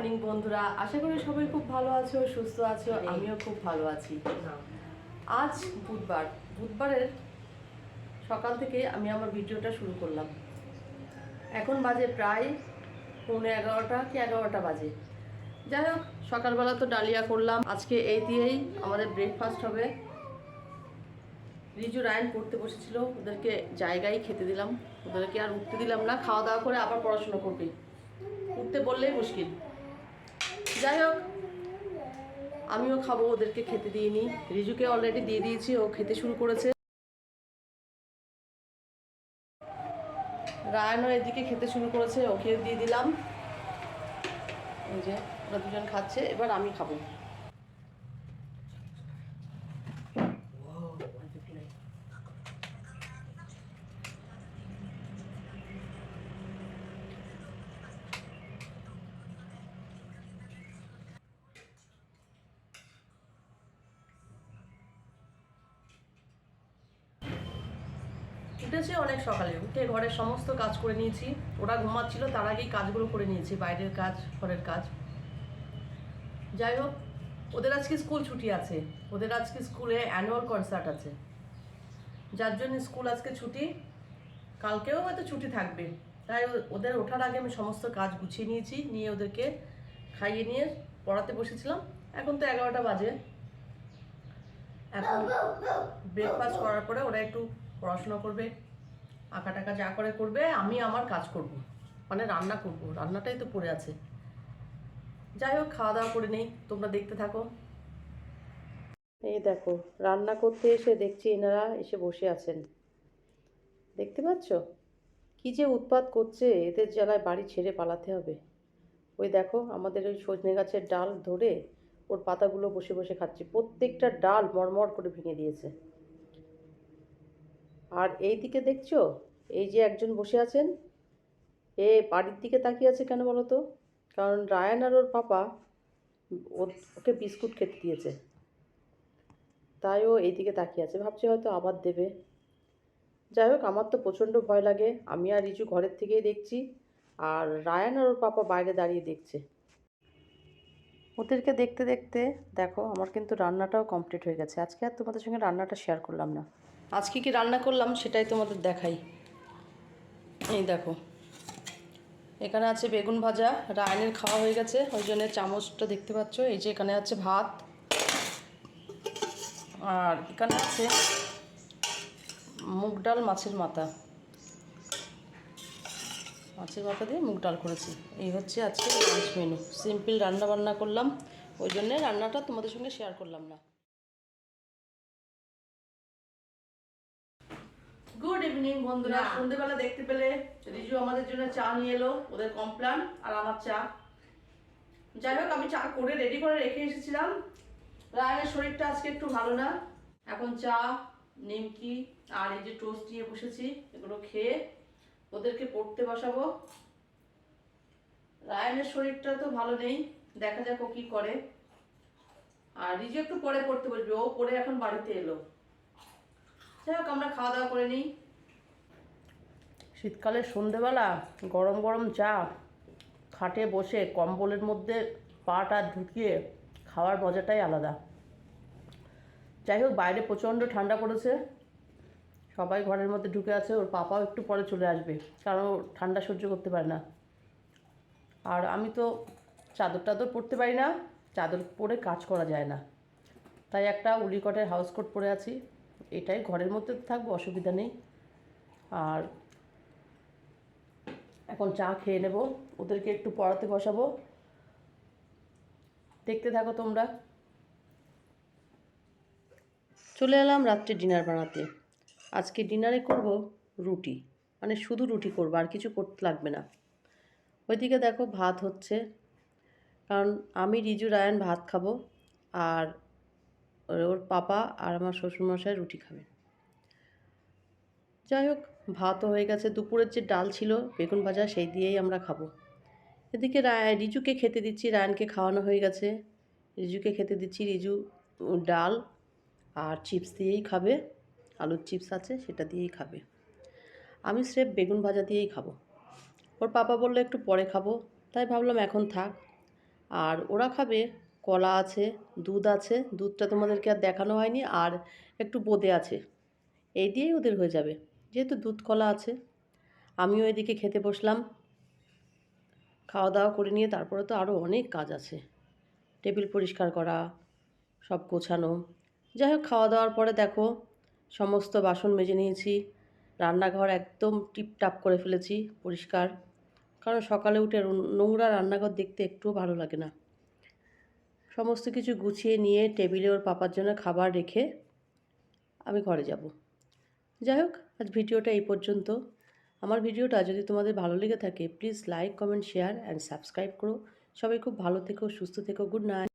Morning বন্ধুরা। আশা করি সবাই খুব ভালো আছো সুস্থ আছো আমিও খুব ভালো আছি। আজ বুধবার। বুধবারের সকাল থেকে আমি আমার ভিডিওটা শুরু করলাম। এখন বাজে প্রায় পৌনে এগারোটা কি এগারোটা বাজে। যাই হোক সকালবেলা তো ডালিয়া করলাম। আজকে এই দিয়েই আমাদের ব্রেকফাস্ট হবে। রিজু রায়ন পড়তে বসেছিল। ওদেরকে জায়গায় খেতে দিলাম। ওদেরকে আর উঠতে দিলাম না। খাওয়া দাওয়া করে আবার পড়াশুনো করবে। উঠতে বললেই মুশকিল। যাই হোক, আমিও খাব, ওদেরকে খেতে দিইনি রিজুকে অলরেডি দিয়ে দিয়েছি, ও খেতে শুরু করেছে। রায়নও এদিকে খেতে শুরু করেছে ওকে দিয়ে দিলাম। এই যে, ওরা দুজন খাচ্ছে, এবার আমি খাব। উঠেছি অনেক সকালে উঠে ঘরের সমস্ত কাজ করে নিয়েছি ওরা ঘুমাচ্ছিল তার আগেই কাজগুলো করে নিয়েছি বাইরের কাজ ঘরের কাজ। যাই হোক ওদের আজকে স্কুল ছুটি আছে ওদের আজকে স্কুলে অ্যানুয়াল কনসার্ট আছে। যার জন্য স্কুল আজকে ছুটি কালকেও হয়তো ছুটি থাকবে। তাই ওদের ওঠার আগে আমি সমস্ত কাজ গুছিয়ে নিয়েছি নিয়ে ওদেরকে খাইয়ে নিয়ে পড়াতে বসেছিলাম। এখন তো এগারোটা বাজে। এখন ব্রেকফাস্ট করার পরে ওরা একটু পড়াশোনা করবে, আঁকা টাকা যা করে করবে, আমি আমার কাজ করব মানে রান্না করব, রান্নাটাই তো পড়ে আছে। যাই হোক, খাওয়া দাওয়া করে নেই, তোমরা দেখতে থাকো। এই দেখো, রান্না করতে এসে দেখছি এনারা এসে বসে আছেন। দেখতে পাচ্ছ? কি যে উৎপাত করছে, এদের জ্বালায় বাড়ি ছেড়ে পালাতে হবে। ওই দেখো, আমাদের ওই সজনে গাছের ডাল ধরে ওর পাতাগুলো বসে বসে খাচ্ছে। প্রত্যেকটা ডাল মরমর করে ভেঙে দিয়েছে। আর এই দিকে দেখছ? এই যে একজন বসে আছেন। এ বাড়ির দিকে তাকিয়ে আছে কেন বলো তো? কারণ রায়ান আর ওর পাপা ওকে বিস্কুট খেতে দিয়েছে। তাই ও এই দিকে তাকিয়ে আছে। ভাবছে হয়তো আবার দেবে। যাই হোক, আমার তো প্রচণ্ড ভয় লাগে। আমি আর রিজু ঘরের থেকেই দেখছি। আর রায়ান আর ওর পাপা বাইরে দাঁড়িয়ে দেখছে। ওদেরকে দেখতে দেখতে, দেখো, আমার কিন্তু রান্নাটাও কমপ্লিট হয়ে গেছে। আজকে আর তোমাদের সঙ্গে রান্নাটা শেয়ার করলাম না। আজকে কি রান্না করলাম সেটাই তোমাদের দেখাই। এই দেখো। এখানে আছে বেগুন ভাজা রায়নের খাওয়া হয়ে গেছে, ওই জন্য চামচটা দেখতে পাচ্ছ, এই যে এখানে আছে ভাত। আর এখানে আছে মুগ ডাল, মাছের মাথা। মাছের মাথা দিয়ে মুগ ডাল করেছি। এই হচ্ছে আজকে লাঞ্চ মেনু সিম্পল রান্না বান্না করলাম, ওই জন্যে রান্নাটা তোমাদের সঙ্গে শেয়ার করলাম না। গুড ইভিনিং বন্ধুরা। সন্ধ্যেবেলা দেখতে পেলে রিজু আমাদের জন্য চা নিয়ে এলো ওদের কমপ্লান আর আমার চা। যাই হোক আমি চা করে রেডি করে রেখে এসেছিলাম। রায়ের শরীরটা আজকে একটু ভালো না। এখন চা নিমকি আর এই যে টোস্ট নিয়ে বসেছি এগুলো খেয়ে ওদেরকে পড়তে বসাবো। রায়নের শরীরটা তো ভালো নেই দেখা যাক ও কি করে। আর রিজু একটু পরে পড়তে বসবে ও পরে এখন বাড়িতে এলো। যাই হোক, আমরা খাওয়া দাওয়া করে নিই। শীতকালে সন্ধেবেলা গরম গরম চা, খাটে বসে কম্বলের মধ্যে পাটা ঢুকিয়ে খাওয়ার মজাটাই আলাদা। যাই হোক, বাইরে প্রচণ্ড ঠান্ডা পড়েছে। সবাই ঘরের মধ্যে ঢুকে আছে, ওর পাপাও একটু পরে চলে আসবে, কারণ ঠান্ডা সহ্য করতে পারে না। আর আমি তো চাদর টাদর পরতে পারি না, চাদর পরে কাজ করা যায় না। তাই একটা উলিকটের হাউস কোট পরে আছি। এটাই ঘরের মধ্যে থাকব, অসুবিধা নেই। আর এখন চা খেয়ে নেব, ওদেরকে একটু পড়াতে বসাবো। দেখতে থাকো তোমরা। চলে এলাম রাত্রে ডিনার বানাতে। আজকে ডিনারে করব রুটি মানে শুধু রুটি করব, আর কিছু করতে লাগবে না। ওইদিকে দেখো ভাত হচ্ছে, কারণ আমি রিজু, রায়ান ভাত খাব, আর ওর পাপা আর আমার শ্বশুরমশাই রুটি খাবে। যাই হোক, ভাতও হয়ে গেছে। দুপুরের যে ডাল ছিল, বেগুন ভাজা, সেই দিয়েই আমরা খাব। এদিকে রায় রিজুকে খেতে দিচ্ছি, রায়নকে খাওয়ানো হয়ে গেছে। রিজুকে খেতে দিচ্ছি, রিজু ডাল আর চিপস দিয়েই খাবে। আলুর চিপস আছে, সেটা দিয়েই খাবে। আমি স্রেফ বেগুন ভাজা দিয়েই খাব। ওর পাপা বলল, একটু পরে খাব। তাই ভাবলাম, এখন থাক। আর ওরা খাবে কলা আছে, দুধ আছে, দুধটা তোমাদেরকে আর দেখানো হয়নি, আর একটু বোঁদে আছে। এই দিয়েই ওদের হয়ে যাবে। যেহেতু দুধ কলা আছে, আমিও এদিকে খেতে বসলাম। খাওয়া দাওয়া করে নিয়ে তারপরে তো আরও অনেক কাজ আছে। টেবিল পরিষ্কার করা, সব গোছানো। যাই হোক খাওয়া দাওয়ার পরে দেখো, সমস্ত বাসন মেজে নিয়েছি। রান্নাঘর একদম টিপটাপ করে ফেলেছি, পরিষ্কার। কারণ সকালে উঠে নোংরা রান্নাঘর দেখতে একটুও ভালো লাগে না। সমস্ত কিছু গুছিয়ে নিয়ে টেবিলে ওর পাপার জন্য খাবার রেখে আমি ঘরে যাব। যাই হোক, আজ ভিডিওটা এই পর্যন্ত। আমার ভিডিওটা যদি তোমাদের ভালো লেগে থাকে please like comment share and subscribe করো। সবাই খুব ভালো থেকো, সুস্থ থেকো গুড নাইট